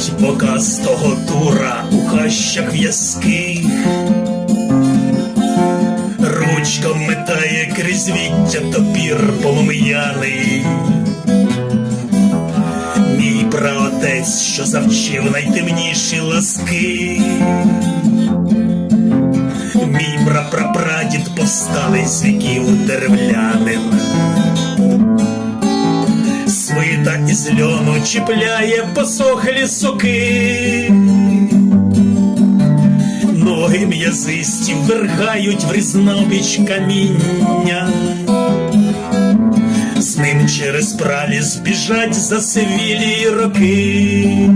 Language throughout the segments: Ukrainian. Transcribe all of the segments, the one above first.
Робить показ того тура у хащах в'язких. Ручком метає крізь віття топір полум'яний. Мій праотець, що завчив найтемніші ласки. Мій прапрапрадід повсталий з віків деревлянин. Із льону чіпляє посохлі соки. Ноги м'язисті верхають в різнобіч каміння. З ним через праліс біжать засивілі роки,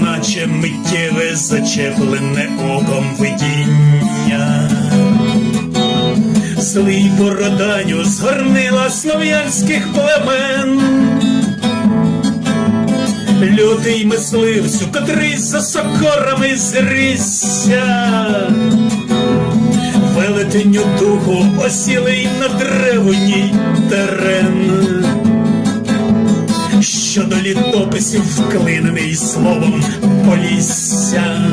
наче миттєве зачеплене оком видіння. Злий бороданю згорнила слов'янських племен. Лютий мисливцю, котрий за сокорами зрісся, велетеню духу осілий на древній терен, що до літописів вклинений словом полісся.